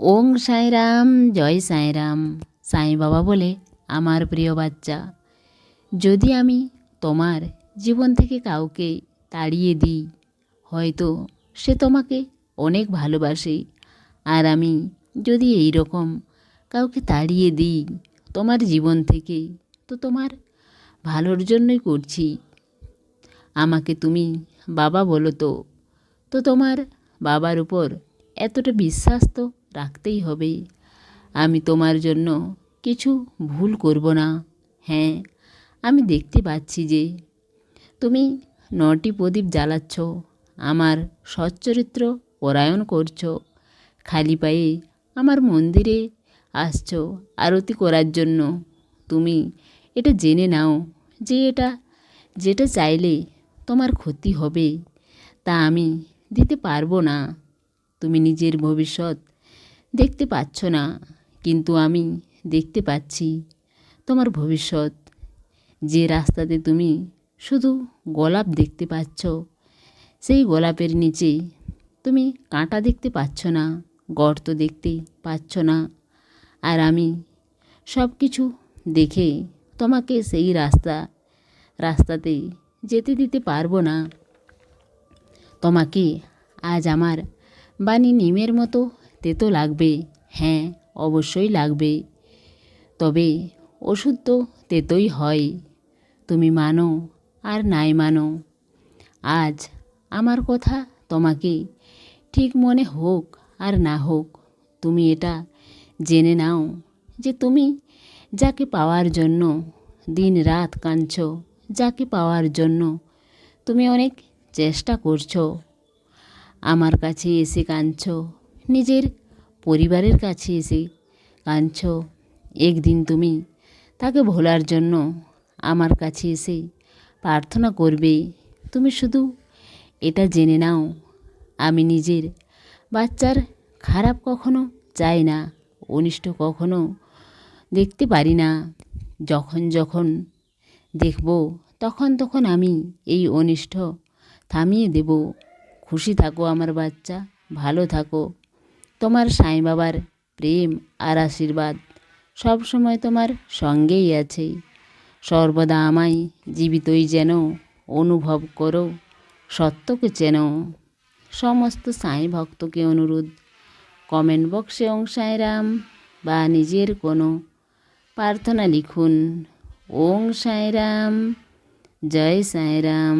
ওং সাঁইরাম, জয় সাঁইরাম, সাঁই বাবা বলে আমার প্রিয় বাচ্চা। যদি আমি তোমার জীবন থেকে কাউকে তাড়িয়ে দিই, হয়তো সে তোমাকে অনেক ভালোবাসে। আর আমি যদি এই রকম কাউকে তাড়িয়ে দিই তোমার জীবন থেকে, তো তোমার ভালোর জন্যই করছি। আমাকে তুমি বাবা বলো তো তো তোমার বাবার উপর এতটা বিশ্বাস তো রাখতেই হবে। আমি তোমার জন্য কিছু ভুল করব না। হ্যাঁ আমি দেখতে পাচ্ছি যে তুমি নটি প্রদীপ জ্বালাচ্ছ, আমার সচ্চরিত্র পরায়ণ করছ, খালি পায়ে আমার মন্দিরে আসছো আরতি করার জন্য। তুমি এটা জেনে নাও যে এটা, যেটা চাইলে তোমার ক্ষতি হবে, তা আমি দিতে পারব না। তুমি নিজের ভবিষ্যৎ দেখতে পাচ্ছ না, কিন্তু আমি দেখতে পাচ্ছি তোমার ভবিষ্যৎ। যে রাস্তাতে তুমি শুধু গোলাপ দেখতে পাচ্ছ, সেই গোলাপের নিচে তুমি কাঁটা দেখতে পাচ্ছ না, গর্ত দেখতে পাচ্ছ না। আর আমি সব কিছু দেখে তোমাকে সেই রাস্তা, রাস্তাতে যেতে দিতে পারব না। তোমাকে আজ আমার বাণী নিমের মতো তেতো লাগবে হ্যাঁ অবশ্যই লাগবে তবে ওষুধ তো তেতোই হয়। তুমি মানো আর নাই মানো। আজ আমার কথা তোমাকে ঠিক মনে হোক আর না হোক, তুমি এটা জেনে নাও যে তুমি যাকে পাওয়ার জন্য দিন রাত কাঁদছ, যাকে পাওয়ার জন্য তুমি অনেক চেষ্টা করছ, আমার কাছে এসে কাঁদছ নিজের পরিবারের কাছে এসে কাঁদছ, একদিন তুমি তাকে ভোলার জন্য আমার কাছে এসে প্রার্থনা করবে, তুমি শুধু এটা জেনে নাও, আমি নিজের বাচ্চার খারাপ কখনো চাই না, অনিষ্ট কখনো দেখতে পারি না, যখন যখন দেখব তখন তখন আমি এই অনিষ্ট থামিয়ে দেব, খুশি থাকো আমার বাচ্চা, ভালো থাকো। তোমার সাঁই বাবার প্রেম আর আশীর্বাদ সবসময় তোমার সঙ্গেই আছে। সর্বদা আমায় জীবিতই যেন অনুভব করো, সত্যকে চেনো। সমস্ত সাঁই ভক্তকে অনুরোধ। কমেন্ট বক্সে ওং সাঁইরাম বা নিজের কোনো প্রার্থনা লিখুন। ওং সাঁইরাম জয় সাঁইরাম